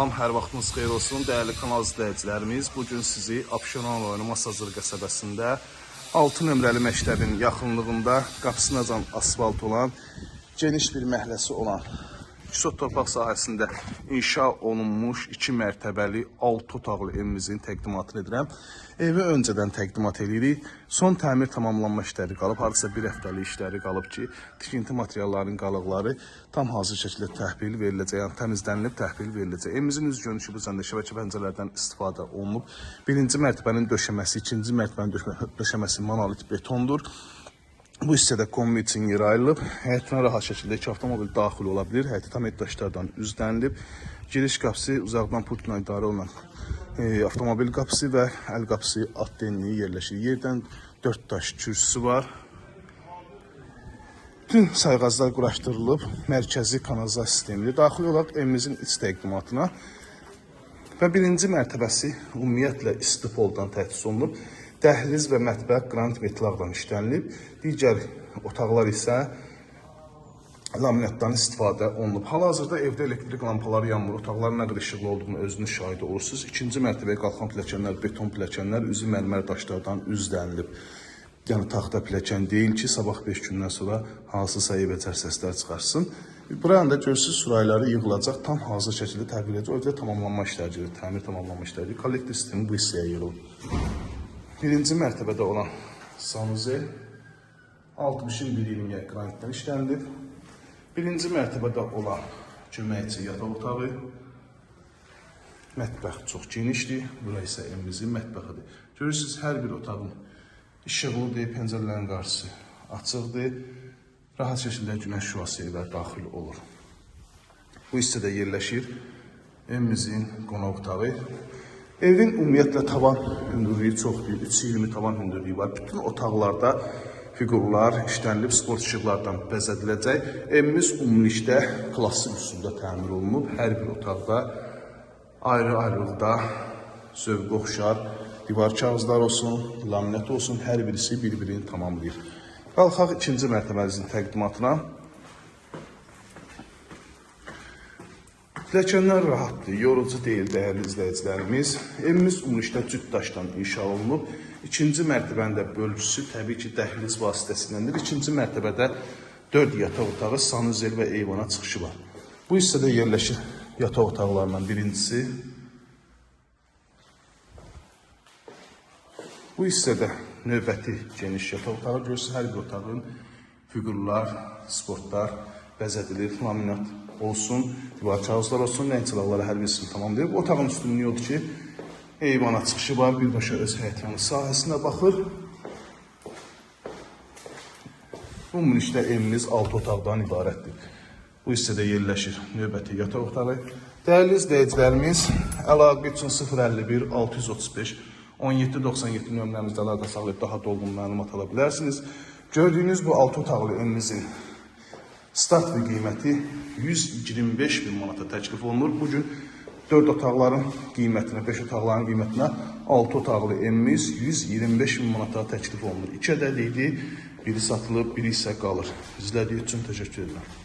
Salam, hər vaxtınız xeyir olsun, dəyərli kanal izləyicilərimiz. Bu gün sizi Abşeron rayonu Masazır qəsəbəsində 6 nömrəli məktəbin yaxınlığında qapısınacan asfalt olan, geniş bir məhəlləsi olan Küsot torpaq sahəsində inşa olunmuş 2 mərtəbəli 6 otaqlı evimizin təqdimatını edirəm. Evi öncədən təqdimat edirik. Son təmir tamamlanma işləri qalıb, hardasa bir həftəlik işləri qalıb ki, tikinti materiallarının qalıqları tam hazır şəkildə təhvil veriləcək, yəni təmizlənilib təhvil veriləcək. Evimizin üz görünüşü bu cəndə şəbəkə pəncərələrdən istifadə olunub. Birinci mərtəbənin döşəməsi, ikinci mərtəbənin döşəmə- döşəməsi monolit betondur. Bu hissədə kombi üçün ayrılıb. Həyətinə rahat şəkildə iki avtomobil daxil ola bilər. Həyəti tam daşlardan üzlənilib. Giriş qapısı uzaqdan pultla idarə olunan e, avtomobil qapısı və əl qapısı at denliyi yerləşir. Yerdən 4 daş kürsüsü var. Bütün sayğaclar quraşdırılıb. Mərkəzi kanalizasiya sistemidir. Daxil olaraq evimizin iç təqdimatına və birinci mərtəbəsi ümumiyyətlə istipoldan təchiz olunub. Dəhliz və mətbəx qranit metlaqdan işlənilib. Digər otaqlar isə laminatdan istifadə olunub. Hal-hazırda evdə elektrik lampaları yanmır. Otaqların nə qədər işıqlı olduğunu özünüz şahid olursunuz. İkinci mərtəbəyə qalxan pilləkənlər, beton pilləkənlər üzü mərmər daşlardan üzlənilib. Yəni taxta pilləkən deyil ki, sabah 5 gündən sonra hansısa eybəcər səslər çıxarsın. Buranın da görürsüz sürayları yığılacaq, tam hazır şəkildə təhvil ediləcək. O evdə tamamlanma işləri gedir, təmir tamamlanma işləri gedir. Kollektiv sistemi bu hissəyə yığılıb. Birinci mərtəbədə olan sanuzel 60-ın 120-yə qranitdən işlənilib. Birinci mərtəbədə olan köməkçi yataq otağı, mətbəx çox genişdir. Bura isə evimizin mətbəxidir. Görürsüz, hər bir otağın işıqlıdır, pəncərələrin qarşısı açıqdır. Rahat şəkildə günəş şüası evə daxil olur. Bu hissədə yerləşir evimizin qonaq otağı. Evin ümumiyyətlə tavan hündürlüyü çoxdur. 320 tavan hündürlüyü var. Bütün otaqlarda fiqurlar işlənilib, sport işıqlardan bəzədiləcək. Evimiz ümumilikdə klassik üsulda təmir olunub. Hər bir otaqda ayrı-ayrılıqda zövq oxşar divar kağızlar olsun, laminat olsun, hər birisi bir-birini tamamlayır. Qalxaq ikinci mərtəbəmizin təqdimatına. Pilləkənlər rahatdır, yorucu deyil dəyərli izləyicilərimiz. Evimiz ümumilikdə cüt daşdan inşa olunub. İkinci mərtəbənin də bölgüsü təbii ki, dəhliz vasitəsiləndir. İkinci mərtəbədə 4 yataq otağı, sanuzel və eyvana çıxışı var. Bu hissədə yerləşir yataq otaqlarından birincisi. Bu hissədə növbəti geniş yataq otağı görürsünüz. Hər bir otağın fiqurlar, sportlar bəzədilir, laminat olsun, kağızlar olsun, ləng çıraqları hər birisini tamamlayıb. Otağın üstünlüyü odur ki, eyvana çıxışı var, birbaşa öz həyətyanı sahəsinə baxır. Ümumilikdə evimiz 6 otaqdan ibarətdir. Bu hissədə yerləşir növbəti yataq otağı. Dəyərli izləyicilərimiz, əlaqə üçün 051 635 1797 nömrəmizdə əlaqə saxlayıb daha dolğun məlumat ala bilərsiniz. Gördüyünüz bu 6 otaqlı evimizin start və qiyməti 125 bin manata təklif olunur. Bu gün 4 otaqların qiymətinə, 5 otaqların qiymətinə 6 otaqlı evimiz 125 bin manata təklif olunur. 2 ədəd idi, biri satılıb, biri isə qalır. İzlədiyi üçün təşəkkür edirəm.